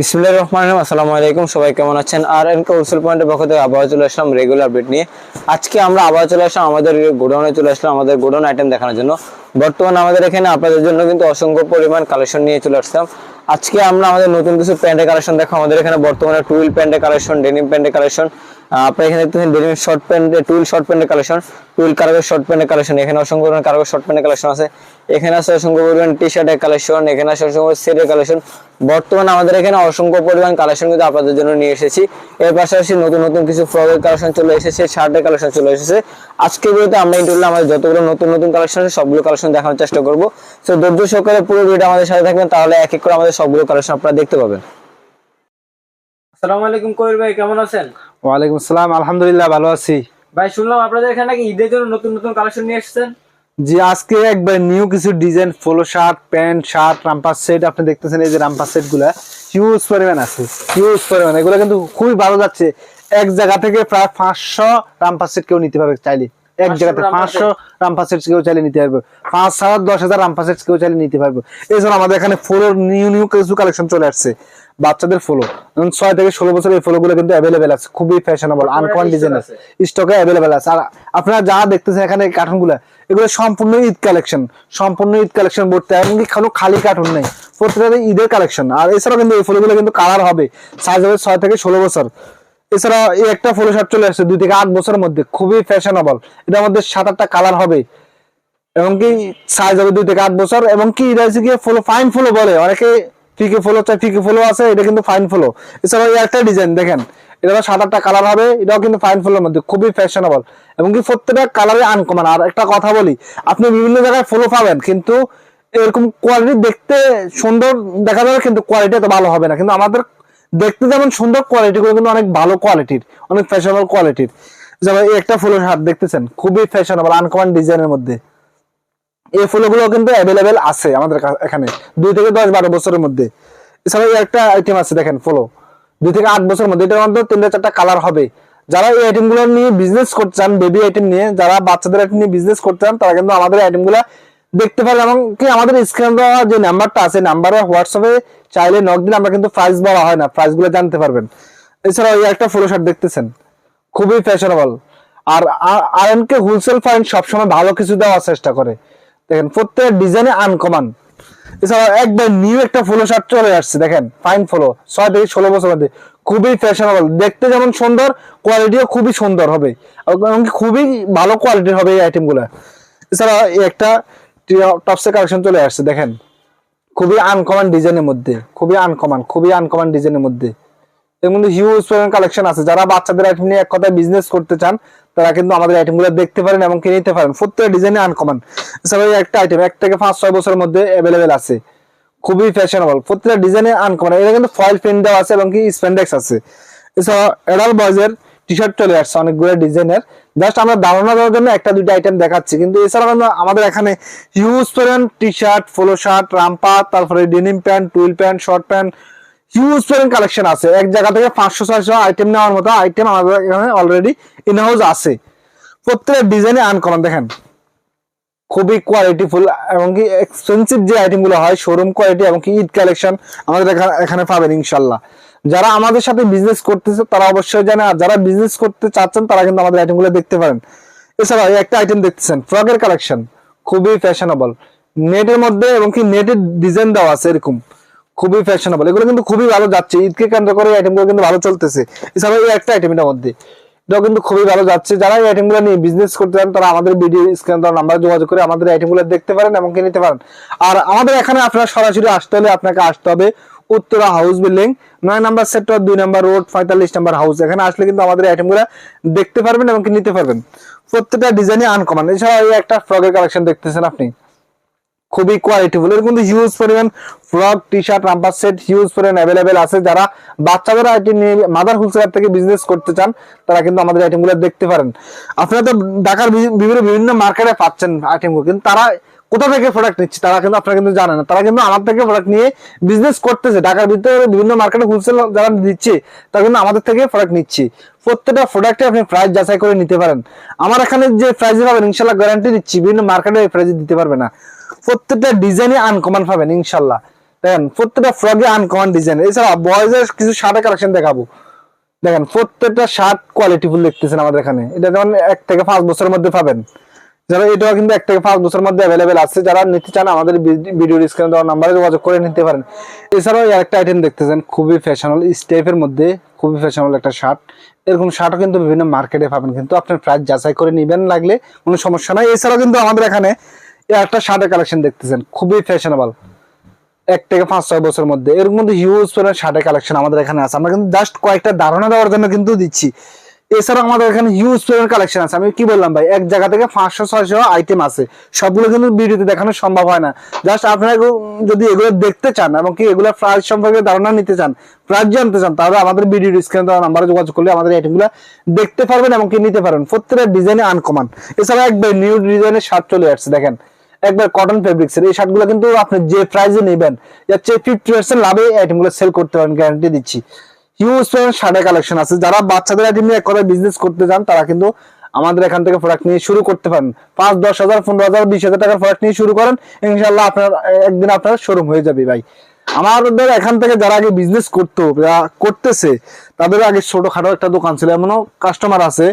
বিসমুল্লাহ রহমান রহিম। আসসালামু আলাইকুম, সবাই কেমন আছেন? আর এন হোলসেল পয়েন্টের পক্ষ থেকে আবার চলে আসলাম রেগুলার আপডেট নিয়ে। আজকে আমরা আবার চলে আসলাম আমাদের গোডাউনে চলে আসলাম আমাদের গোডাউন আইটেম দেখানোর জন্য। বর্তমানে আমাদের এখানে আপনাদের জন্য কিন্তু অসংখ্য পরিমাণ কালেকশন নিয়ে চলে আসতাম আজকে আমরা আমাদের নতুন কিছু প্যান্টের কালেকশন দেখো, আমাদের এখানে বর্তমানে টুইল প্যান্টের কালেকশন ডেনিম প্যান্টের কালেকশন আপনার এখানে denim short pant twill short প্যান্টের কালেকশন টুইল কার্গো শর্ট প্যান্টের কালেকশন এখানে অসংখ্য পরিমাণ কার্গো শর্ট প্যান্টের কালেকশন আছে, এখানে আছে অসংখ্য পরিমাণ টি শার্টের কালেকশন এখানে আছে অসংখ্য সেটের কালেকশন বর্তমানে আমাদের এখানে অসংখ্য পরিমাণ কালেকশন কিন্তু আপনাদের জন্য নিয়ে এসেছি, এর পাশাপাশি নতুন নতুন কিছু ফ্রকের কালেকশন চলে এসেছে শার্টের কালেকশন চলে এসেছে আজকে বলতে আমরা ইন্টারভিউ আমাদের যতগুলো নতুন নতুন কালেকশন সবগুলো কালেকশন দেখানোর চেষ্টা করব। তো ধৈর্য সহকারে পুরো ভিডিও আমাদের সাথে থাকবেন তাহলে এক এক করে আমাদের সবগুলো কালেকশন আপনারা দেখতে পাবেন। আসসালামু আলাইকুম কবির ভাই কেমন আছেন? ওয়ালাইকুম আসসালাম আলহামদুলিল্লাহ ভালো আছি। ভাই শুনলাম আপনাদের এখানে নাকি ঈদের জন্য নতুন নতুন কালেকশন নিয়ে এসেছেন। জি আজকে একবার নিউ কিছু design polo shirt pant shirt romper set আপনি দেখতেছেন এই যে রাম্পার সেটগুলা হিউজ পরিমাণ আছে হিউজ পরিমাণ। এগুলো কিন্তু খুবই ভালো যাচ্ছে। এক জায়গা থেকে প্রায় পাঁচশো রাম্পার সেট কেউ নিতে পারবে চাইলে। এক 500 জায়গা থেকে রাম্পার পাঁচশো রাম্পার সেট কেউ চাইলে নিতে পারবে। পাঁচ হাজার দশ হাজার রাম্পার সেট কেউ চাইলে নিতে পারবে। এছাড়া আমাদের এখানে ফলো নিউ নিউ কিছু কালেকশন চলে আসছে। বাচ্চাদের ফলো ছয় থেকে ষোলো বছর এই ফলো গুলো কিন্তু অ্যাভেলেবেল আছে। খুবই ফ্যাশনেবল আনকমন ডিজাইন আছে। স্টকে অ্যাভেলেবেল আছে। আর আপনারা যা দেখতেছেন এখানে কার্টুনগুলা এগুলো সম্পূর্ণ ঈদ কালেকশন সম্পূর্ণ ঈদ কালেকশন বলতে এমনকি কোনো খালি কার্টুন নেই। প্রত্যেকটা ঈদের কালেকশন আর এছাড়াও কিন্তু এই ফুলগুলো কিন্তু কালার হবে। সাইজ হবে ছয় থেকে ষোলো বছর। এছাড়া এই একটা ফুলো শার্ট চলে আসছে দুই থেকে আট বছরের মধ্যে, খুবই ফ্যাশনেবল এটার মধ্যে সাত আটটা কালার হবে। এবং কি সাইজ হবে দুই থেকে আট বছর, এবং কি এটা হচ্ছে গিয়ে ফুলো ফাইন ফুলো বলে। অনেকে ফিকে ফুলো চাই ফিকে ফুলো আছে, এটা কিন্তু ফাইন ফুলো এছাড়াও এই একটা ডিজাইন দেখেন এটা সাত আটটা কালার হবে, এটাও কিন্তু ফাইন ফুলের মধ্যে, খুবই ফ্যাশনেবল এবং কি প্রত্যেকটা কালারে আনকমন আর একটা কথা বলি, আপনি বিভিন্ন জায়গায় ফুলো পাবেন, কিন্তু এরকম কোয়ালিটি দেখতে সুন্দর দেখা যাবে কিন্তু কোয়ালিটি এত ভালো হবে না। কিন্তু আমাদের দেখতে যেমন সুন্দর কোয়ালিটি গুলো কিন্তু অনেক ভালো কোয়ালিটির অনেক ফ্যাশনেবল কোয়ালিটির যেমন এই একটা ফুলের হাত দেখতেছেন, খুবই ফ্যাশনেবল আনকমন ডিজাইনের মধ্যে। এই ফুলগুলো কিন্তু অ্যাভেলেবেল আছে আমাদের এখানে, দুই থেকে দশ বারো বছরের মধ্যে। এছাড়া একটা আইটেম আছে দেখেন ফুলো দুই থেকে আট বছরের মধ্যে, এটার মধ্যে তিনটা চারটা কালার হবে। যারা এই আইটেমগুলো নিয়ে বিজনেস করতে চান বেবি আইটেম নিয়ে, যারা বাচ্চাদের আইটেম নিয়ে বিজনেস করতে চান, তারা কিন্তু আমাদের আইটেমগুলা দেখতে পারেন এবং কি আমাদের স্ক্রিন দেওয়া যে নাম্বারটা আছে নাম্বারে হোয়াটসঅ্যাপে চাইলে নক দিলে আমরা কিন্তু প্রাইস বলা হয় না প্রাইসগুলো জানতে পারবেন। এছাড়া এই একটা ফুলো শার্ট দেখতেছেন, খুবই ফ্যাশনেবল আর এন কে হোলসেল ফাইন সবসময় ভালো কিছু দেওয়ার চেষ্টা করে। দেখেন, প্রত্যেক ডিজাইনে আনকমান এছাড়া একবার নিউ একটা ফলো শার্ট চলে আসছে, দেখেন ফাইন ফলো ছয় থেকে ষোলো বছর মধ্যে। খুবই ফ্যাশনেবল দেখতে যেমন সুন্দর কোয়ালিটিও খুবই সুন্দর হবে। এবং খুবই ভালো কোয়ালিটির হবে এই আইটেমগুলো এছাড়া একটা টপসের কালেকশন চলে আসছে, দেখেন। খুবই আনকমন ডিজাইনের মধ্যে, খুবই আনকমন খুবই আনকমন ডিজাইনের মধ্যে। এর মধ্যে হিউজ পরিমাণ কালেকশন আছে। যারা বাচ্চাদের আইটেম নিয়ে এক কথায় বিজনেস করতে চান, তারা কিন্তু আমাদের আইটেমগুলো দেখতে পারেন এবং কিনে নিতে পারেন। প্রত্যেক ডিজাইনে আনকমন এছাড়া একটা আইটেম এক থেকে পাঁচ, ছয় বছরের মধ্যে অ্যাভেলেবেল আছে। খুবই ফ্যাশনেবল প্রত্যেকটা ডিজাইনে আনকমন এটা কিন্তু ফয়েল প্রিন্ট দেওয়া আছে এবং কি স্পেন্ডেক্স আছে। এছাড়া এডাল বয়েজের টি শার্ট চলে আসছে, অনেকগুলো ডিজাইনের। জাস্ট আমরা ধারণা দেওয়ার জন্য একটা দুইটা আইটেম দেখাচ্ছি। কিন্তু এছাড়া কিন্তু আমাদের এখানে হিউজ পরিমাণ T shirt polo shirt romper তারপরে denim pant twill pant short pant huge পরিমাণ কালেকশন আছে। এক জায়গা থেকে পাঁচশো, ছয়শো আইটেম নেওয়ার মতো আইটেম আমাদের এখানে অলরেডি ইনহাউস আছে। প্রত্যেকটা ডিজাইনে আনকমন দেখেন। খুবই কোয়ালিটিফুল এবং কি এক্সপেন্সিভ যে আইটেমগুলো হয় শোরুম কোয়ালিটি এবং কি ঈদ কালেকশন আমাদের এখা- এখানে পাবেন ইনশাল্লাহ। যারা আমাদের সাথে বিজনেস করতেছে, তারা অবশ্যই জানে, আর যারা বিজনেস করতে চাচ্ছেন, তারা কিন্তু আমাদের আইটেমগুলো দেখতে পারেন। এছাড়া একটা আইটেম দেখতেছেন ফ্রকের কালেকশন খুবই ফ্যাশনেবল নেটের মধ্যে এবং কি নেটের ডিজাইন দেওয়া আছে এরকম, খুবই ফ্যাশনেবল এগুলো কিন্তু খুবই ভালো যাচ্ছে, ঈদকে কেন্দ্র করে আইটেমগুলো কিন্তু ভালো চলতেছে। এছাড়া এই একটা আইটেম এটার মধ্যে, এটাও কিন্তু খুবই ভালো যাচ্ছে। যারা এই আইটেমগুলো নিয়ে বিজনেস করতে চান, তারা আমাদের ভিডিও স্ক্রিন দেওয়ার নাম্বারে যোগাযোগ করে আমাদের আইটেমগুলো দেখতে পারেন এবং কিনে নিতে পারেন। আর আমাদের এখানে আপনারা সরাসরি আসতে হলে আপনাকে আসতে হবে। উত্তরা হাউস বিল্ডিং নয় নাম্বার সেক্টর দুই নাম্বার রোড পঁয়তাল্লিশ নাম্বার হাউস এখানে আসলে কিন্তু আমাদের আইটেমগুলো দেখতে পারবেন এবং নিতে পারবেন। প্রত্যেকটা ডিজাইনে আনকমন এছাড়া এই একটা ফ্রকের কালেকশন দেখতেছেন আপনি। খুবই কোয়ালিটিফুল এর মধ্যে হিউজ পরিমাণ frock T shirt romper set huge পরিমাণ অ্যাভেলেবেল আছে। যারা বাচ্চাদের আইটেম নিয়ে মাদার হোলসেলার থেকে বিজনেস করতে চান, তারা কিন্তু আমাদের আইটেমগুলো দেখতে পারেন। আপনারা তো ঢাকার বিভিন্ন বিভিন্ন মার্কেটে পাচ্ছেন আইটেমগুলো কিন্তু তারা কোথা থেকে প্রোডাক্ট নিচ্ছে, তারা কিন্তু আপনারা কিন্তু জানেন না। তারা কিন্তু আমার থেকে প্রোডাক্ট নিয়ে বিজনেস করতেছে। ঢাকার ভিতরে বিভিন্ন মার্কেটে হোলসেল যারা দিচ্ছে, তারা কিন্তু আমাদের থেকে প্রোডাক্ট নিচ্ছে। প্রত্যেকটা প্রোডাক্টে আপনি প্রাইস যাচাই করে নিতে পারেন। আমার এখানে যে প্রাইস পাবেন ইনশাল্লাহ গ্যারান্টি দিচ্ছি, বিভিন্ন মার্কেটে প্রাইস দিতে পারবে না। প্রত্যেকটা ডিজাইনে আনকমন পাবেন ইনশাল্লাহ দেখেন, প্রত্যেকটা ফ্রগে আনকমন ডিজাইন এছাড়া বয়েজের কিছু শার্টের কালেকশন দেখাবো। দেখেন, প্রত্যেকটা শার্ট কোয়ালিটিফুল দেখতেছেন আমাদের এখানে। এটা যেমন এক থেকে পাঁচ বছরের মধ্যে পাবেন। যারা এটাও কিন্তু এক থেকে পাঁচ বছরের মধ্যে অ্যাভেলেবেল আছে, যারা নিতে চান আমাদের ভিডিও স্ক্রিনে দেওয়া নাম্বারে যোগাযোগ করে নিতে পারেন। এছাড়াও একটা আইটেম দেখতেছেন, খুবই ফ্যাশনেবল স্টেপের মধ্যে, খুবই ফ্যাশনেবল একটা শার্ট এরকম শার্টও কিন্তু বিভিন্ন মার্কেটে পাবেন, কিন্তু আপনার প্রাইস যাচাই করে নেবেন লাগলে কোনো সমস্যা নাই। এছাড়াও কিন্তু আমাদের এখানে একটা শার্টের কালেকশন দেখতেছেন, খুবই ফ্যাশনেবল এক থেকে পাঁচ, ছয় বছরের মধ্যে। এর মধ্যে হিউজ পরিমাণ শার্টের কালেকশন আমাদের এখানে আছে। আমরা কিন্তু জাস্ট কয়েকটা ধারণা দেওয়ার জন্য কিন্তু দিচ্ছি। এছাড়াও আমাদের এখানে পরিমাণ কালেকশন আছে। আমি কি বললাম ভাই? এক জায়গা থেকে পাঁচশো, ছয়শো আইটেম আছে। সবগুলো কিন্তু ভিডিওতে দেখানো সম্ভব হয় না। জাস্ট আপনারা যদি এগুলো দেখতে চান এবং কি এগুলো প্রাইস সম্পর্কে ধারণা নিতে চান প্রাইস জানতে চান, তাহলে আমাদের ভিডিও স্ক্রিনে দেওয়া নাম্বারে যোগাযোগ করলে আমাদের আইটেমগুলো দেখতে পারবেন এবং কি নিতে পারবেন। প্রত্যেকটা ডিজাইনে আনকমান এছাড়া একবার নিউ ডিজাইনের শার্ট চলে আসছে, দেখেন। একবার কটন ফেব্রিক্স এর। এই শার্টগুলো কিন্তু আপনি যে প্রাইসে নেবেন, এর চেয়ে ফিফটি পার্সেন্ট লাভে আইটেমগুলো সেল করতে পারেন গ্যারান্টি দিচ্ছি। হিউজ শার্টের কালেকশন আছে। যারা বাচ্চাদের আইটেম নিয়ে কথা বিজনেস করতে চান, তারা কিন্তু আমাদের এখান থেকে প্রোডাক্ট নিয়ে শুরু করতে পারেন। পাঁচ, দশ হাজার, পনেরো হাজার, বিশ হাজার টাকার প্রোডাক্ট নিয়ে শুরু করেন ইনশাল্লাহ আপনার, একদিন আপনার শোরুম হয়ে যাবে ভাই। আমাদের এখান থেকে যারা আগে বিজনেস করতো বা করতেছে তাদের আগে ছোটখাটো একটা দোকান ছিল। এমনও কাস্টমার আছে,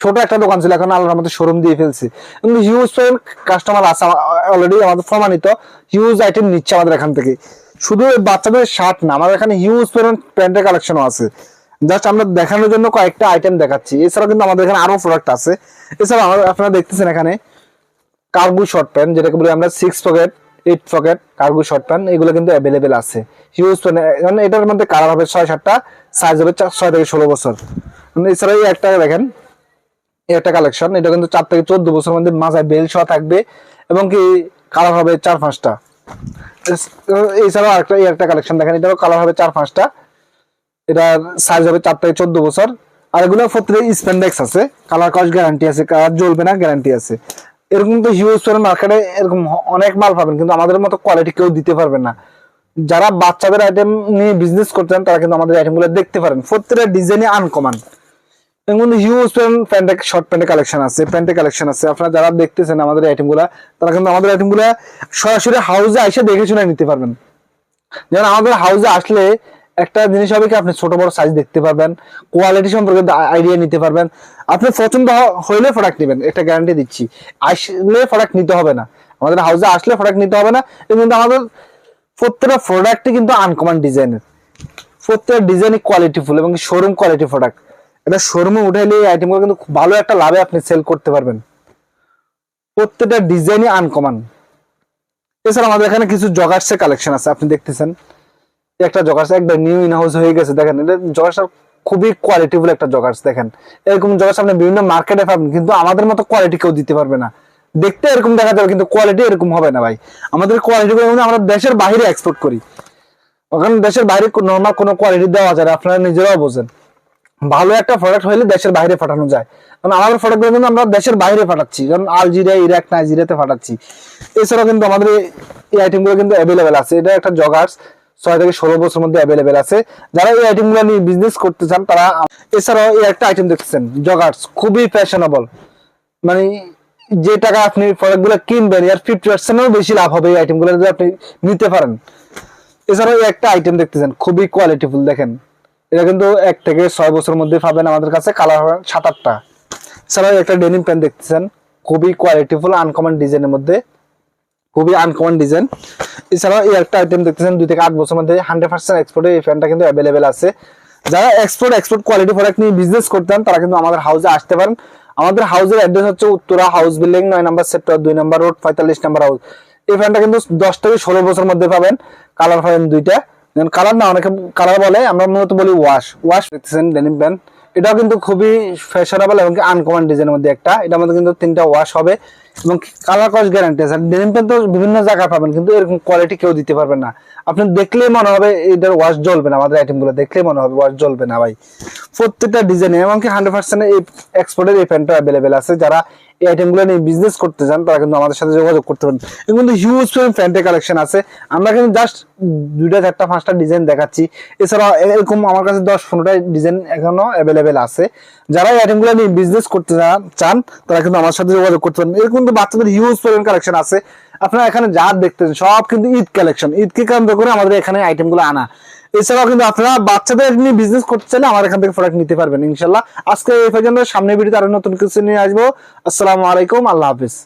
ছোট একটা দোকান ছিল, এখন আল্লাহর মধ্যে শোরুম দিয়ে ফেলছে। কিন্তু হিউজ কাস্টমার আছে অলরেডি আমাদের প্রমাণিত হিউজ আইটেম নিচ্ছে আমাদের এখান থেকে। শুধু বাচ্চাদের শার্ট না, আমাদের এখানে হিউজ পরিমাণ প্যান্টের কালেকশনও আছে। জাস্ট আমরা দেখানোর জন্য কয়েকটা আইটেম দেখাচ্ছি। এছাড়াও কিন্তু আমাদের এখানে আরও প্রোডাক্ট আছে। এছাড়া আপনারা দেখতেছেন এখানে কার্গো শর্ট প্যান্ট যেটাকে বলি আমরা six pocket eight pocket cargo short pant এগুলো কিন্তু অ্যাভেলেবেল আছে। হিউজ মানে এটার মধ্যে কালার হবে ছয় সাতটা সাইজ হবে ছয় থেকে ষোলো বছর। মানে এছাড়া এই একটা দেখেন একটা কালেকশন এটা কিন্তু চার থেকে চোদ্দ বছর মধ্যে মাথায় বেল সহ থাকবে এবং কি কালার হবে চার পাঁচটা। এছাড়াও আরেকটা একটা কালেকশন দেখেন। এটারও কালার হবে চার পাঁচটা। এটার সাইজ হবে চার থেকে চোদ্দ বছর। আর এগুলো প্রত্যেক স্পেন্ডেক্স আছে। কালার কস গ্যারান্টি আছে কালার জ্বলবে না গ্যারান্টি আছে। এরকম তো হিউজ মার্কেটে এরকম অনেক মাল পাবেন, কিন্তু আমাদের মতো কোয়ালিটি কেউ দিতে পারবে না। যারা বাচ্চাদের আইটেম নিয়ে বিজনেস করতেন তারা কিন্তু আমাদের আইটেমগুলো দেখতে পারেন। প্রত্যেকটা ডিজাইনে আনকমান হিউজ প্যান্ট শর্ট প্যান্টের কালেকশন আছে প্যান্টের কালেকশন আছে। আপনারা যারা দেখতেছেন আমাদের আইটেমগুলো তারা কিন্তু আমাদের সরাসরি হাউসে এসে দেখে শুনে নিতে পারবেন। যেমন আমাদের হাউসে আসলে একটা জিনিস হবে কি, আপনি ছোট বড় সাইজ দেখতে পারবেন কোয়ালিটি সম্পর্কে আইডিয়া নিতে পারবেন। আপনি পছন্দ হইলে প্রোডাক্ট নেবেন, একটা গ্যারান্টি দিচ্ছি। আসলে প্রোডাক্ট নিতে হবে না। আমাদের হাউসে আসলে প্রোডাক্ট নিতে হবে না কিন্তু আমাদের প্রত্যেকটা প্রোডাক্টই কিন্তু আনকমন ডিজাইনের প্রত্যেকটা ডিজাইনই কোয়ালিটিফুল এবং শোরুম কোয়ালিটি প্রোডাক্ট এটা শোরুমে উঠাইলে এই আইটেমগুলো কিন্তু ভালো একটা লাভে আপনি সেল করতে পারবেন। প্রত্যেকটা ডিজাইনই আনকমন এছাড়া আমাদের এখানে কিছু জগার্সের কালেকশন আছে আপনি দেখতেছেন। একটা জগার্স একবার নিউ ইন হাউস হয়ে গেছে দেখেন। এটা জগার্স খুবই কোয়ালিটিফুল একটা জগার্স দেখেন। এরকম জগার্স আপনি বিভিন্ন মার্কেটে পাবেন কিন্তু আমাদের মতো কোয়ালিটি কেউ দিতে পারবে না। দেখতে এরকম দেখা যাবে কিন্তু কোয়ালিটি এরকম হবে না ভাই। আমাদের কোয়ালিটি আমরা দেশের বাইরে এক্সপোর্ট করি। ওখানে দেশের বাইরে নর্মাল কোনো কোয়ালিটি দেওয়া যায় না, আপনারা নিজেরাও বোঝেন। ভালো একটা প্রোডাক্ট হলে দেশের বাইরে পাঠানো যায়। কারণ আমাদের প্রোডাক্ট কিন্তু আমরা দেশের বাইরে পাঠাচ্ছি। যেমন আলজেরিয়া ইরাক নাইজেরিয়াতে পাঠাচ্ছি। এছাড়াও কিন্তু আমাদের এই- আইটেমগুলো কিন্তু অ্যাভেলেবেল আছে। এটা একটা জগার্স ছয় থেকে ষোলো বছর মধ্যে অ্যাভেলেবেল আছে। যারা এই আইটেমগুলো নিয়ে বিজনেস করতে চান, তারা এছাড়াও এই একটা আইটেম দেখছেন জগার্স খুবই ফ্যাশনেবল মানে যে টাকা আপনি প্রোডাক্টগুলো কিনবেন, এর ফিফটি পার্সেন্টেও বেশি লাভ হবে এই আইটেমগুলো যদি আপনি নিতে পারেন। এছাড়াও এই একটা আইটেম দেখতেছেন, খুবই কোয়ালিটিফুল দেখেন। এটা কিন্তু এক থেকে ছয় বছরের মধ্যে পাবেন আমাদের কাছে কালার সাত আটটা এছাড়াও একটা ডেনিম প্যান্ট দেখতেছেন, খুবই কোয়ালিটিফুল আনকমন ডিজাইনের মধ্যে। খুবই আনকমন ডিজাইন এছাড়াও এই একটা আইটেম দেখতেছেন, দুই থেকে আট বছরের মধ্যে হান্ড্রেড পার্সেন্ট এক্সপোর্টে এই প্যান্টটা কিন্তু অ্যাভেলেবেল আছে। যারা এক্সপোর্ট এক্সপোর্ট কোয়ালিটি প্রোডাক্ট নিয়ে বিজনেস করতেন, তারা কিন্তু আমাদের হাউসে আসতে পারেন। আমাদের হাউসের অ্যাড্রেস হচ্ছে উত্তরা হাউস বিল্ডিং নয় নাম্বার সেক্টর দুই নাম্বার রোড পঁয়তাল্লিশ নাম্বার হাউস এই ফ্যানটা কিন্তু দশ থেকে ষোলো বছর মধ্যে পাবেন। কালার পাবেন দুইটা। কালার না, অনেকে কালার বলে, আমরা মূলত বলি ওয়াশ ওয়াশ দেখতেছেন ডেনিম প্যান্ট এটাও কিন্তু খুবই ফ্যাশনেবল এবং আনকমন ডিজাইনের মধ্যে একটা। এটার মধ্যে কিন্তু তিনটা ওয়াশ হবে। এবং কালার কস গ্যারান্টি আছে। ডেনিম প্যান্ট তো বিভিন্ন জায়গায় পাবেন, কিন্তু এরকম কোয়ালিটি কেউ দিতে পারবে না। আপনি দেখলেই মনে হবে এটার ওয়াশ জ্বলবে না, আমাদের আইটেমগুলো দেখলেই মনে হবে ওয়াশ জ্বলবে না ভাই। প্রত্যেকটা ডিজাইনে এমনকি হান্ড্রেড পার্সেন্ট এই এক্সপোর্টের এই প্যান্টটা অ্যাভেলেবেল আছে। যারা এই আইটেমগুলো নিয়ে বিজনেস করতে চান, তারা কিন্তু আমাদের সাথে যোগাযোগ করতে পারেন এর কিন্তু হিউজ প্যান্টের কালেকশন আছে। আমরা কিন্তু জাস্ট দুইটা, চারটা, পাঁচটা ডিজাইন দেখাচ্ছি। এছাড়া এরকম আমার কাছে দশ, পনেরোটা ডিজাইন এখনও অ্যাভেলেবেল আছে। যারা এই আইটেমগুলো নিয়ে বিজনেস করতে চান, তারা কিন্তু আমার সাথে যোগাযোগ করতে পারেন এরকম কিন্তু বাচ্চাদের হিউজ পরিমাণ কালেকশন আছে। আপনারা এখানে যা দেখতেছেন, সব কিন্তু ঈদ কালেকশন ঈদকে কেন্দ্র করে আমাদের এখানে আইটেমগুলো আনা। এছাড়াও কিন্তু আপনারা বাচ্চাদের নিয়ে বিজনেস করতে চাইলে আমার এখান থেকে প্রোডাক্ট নিতে পারবেন ইনশাল্লাহ আজকে এই পর্যন্ত সামনে ভিডিওতে আরও নতুন কিছু নিয়ে আসব। আসসালামু আলাইকুম, আল্লাহ হাফিজ।